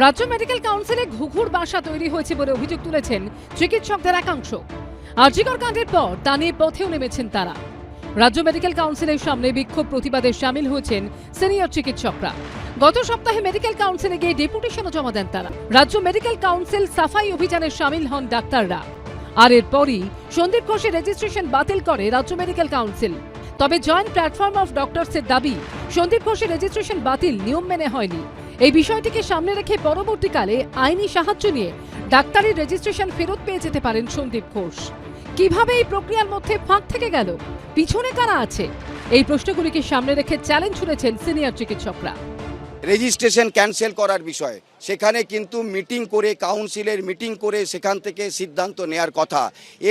রাজ্য মেডিকেল কাউন্সিলে ঘুঘুর বাসা তৈরি হয়েছে বলে অভিযোগ তুলেছেন চিকিৎসকদের একাংশ। আর্জিকর কাণ্ডের পর তা নিয়ে পথেও নেমেছেন তারা। রাজ্য মেডিকেল কাউন্সিলের সামনে বিক্ষোভ প্রতিবাদে সামিল হয়েছেন সিনিয়র চিকিৎসকরা। গত সপ্তাহে মেডিকেল কাউন্সিলে গিয়ে ডেপুটেশনও জমা দেন তারা। রাজ্য মেডিকেল কাউন্সিল সাফাই অভিযানে সামিল হন ডাক্তাররা। আর এরপরই সন্দীপ ঘোষের রেজিস্ট্রেশন বাতিল করে রাজ্য মেডিকেল কাউন্সিল। তবে জয়েন্ট প্ল্যাটফর্ম অফ ডক্টরসের দাবি, সন্দীপ ঘোষের রেজিস্ট্রেশন বাতিল, নিয়ম মেনে হয়নি। এই বিষয়টিকে সামনে রেখে পরবর্তীকালে আইনি সাহায্য নিয়ে ডাক্তারের রেজিস্ট্রেশন ফেরত পেয়ে যেতে পারেন সন্দীপ ঘোষ। কীভাবে এই প্রক্রিয়ার মধ্যে ফাঁক থেকে গেল? পিছনে কারা আছে? এই প্রশ্নগুলিকে সামনে রেখে চ্যালেঞ্জ শুনেছেন সিনিয়র চিকিৎসকরা। রেজিস্ট্রেশন ক্যান্সেল করার বিষয়ে সেখানে কিন্তু মিটিং করে, কাউন্সিলের মিটিং করে সেখান থেকে সিদ্ধান্ত নেয়ার কথা।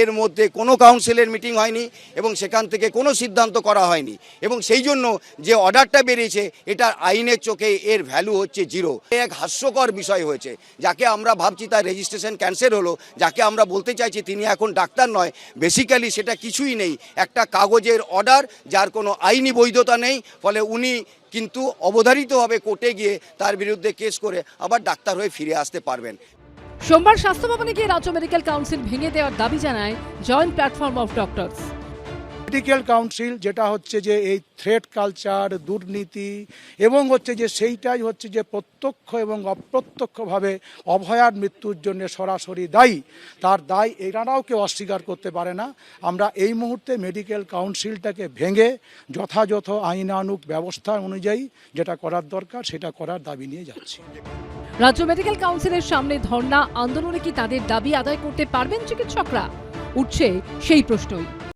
এর মধ্যে কোনো কাউন্সিলের মিটিং হয়নি এবং সেখান থেকে কোনো সিদ্ধান্ত করা হয়নি। এবং সেই জন্য যে অর্ডারটা বেরিয়েছে এটা আইনের চোখে এর ভ্যালু হচ্ছে জিরো। এক হাস্যকর বিষয় হয়েছে, যাকে আমরা ভাবছি তার রেজিস্ট্রেশন ক্যান্সেল হলো, যাকে আমরা বলতে চাইছি তিনি এখন ডাক্তার নয়। বেসিক্যালি সেটা কিছুই নেই। একটা কাগজের অর্ডার, যার কোনো আইনি বৈধতা নেই, ফলে উনি কিন্তু অবধারিতভাবে কোর্টে গিয়ে তার বিরুদ্ধে কেস করে আবার ডাক্তার হয়ে ফিরে আসতে পারবেন। সোমবার স্বাস্থ্য ভবনে গিয়ে রাজ্য মেডিকেল কাউন্সিল ভেঙে দেওয়ার দাবি জানায় joint platform of doctors. Medical council যেটা হচ্ছে যে এই থ্রেড কালচার দুর্নীতি এবং হচ্ছে যে সেইটাই হচ্ছে যে প্রত্যক্ষ এবং অপ্রত্যক্ষভাবে অভয়ার মৃত্যুর জন্য সরাসরি দায়ী। তার দায় এরাও কেউ অস্বীকার করতে পারে না। আমরা এই মুহূর্তে মেডিকেল কাউন্সিলটাকে ভেঙে যথাযথ আইনানুক ব্যবস্থা অনুযায়ী যেটা করার দরকার সেটা করার দাবি নিয়ে যাচ্ছি। রাজ্য মেডিকেল কাউন্সিলের সামনে ধর্ণা আন্দোলনে কি তাদের দাবি আদায় করতে পারবেন চিকিৎসকরা? উঠছে সেই প্রশ্নই।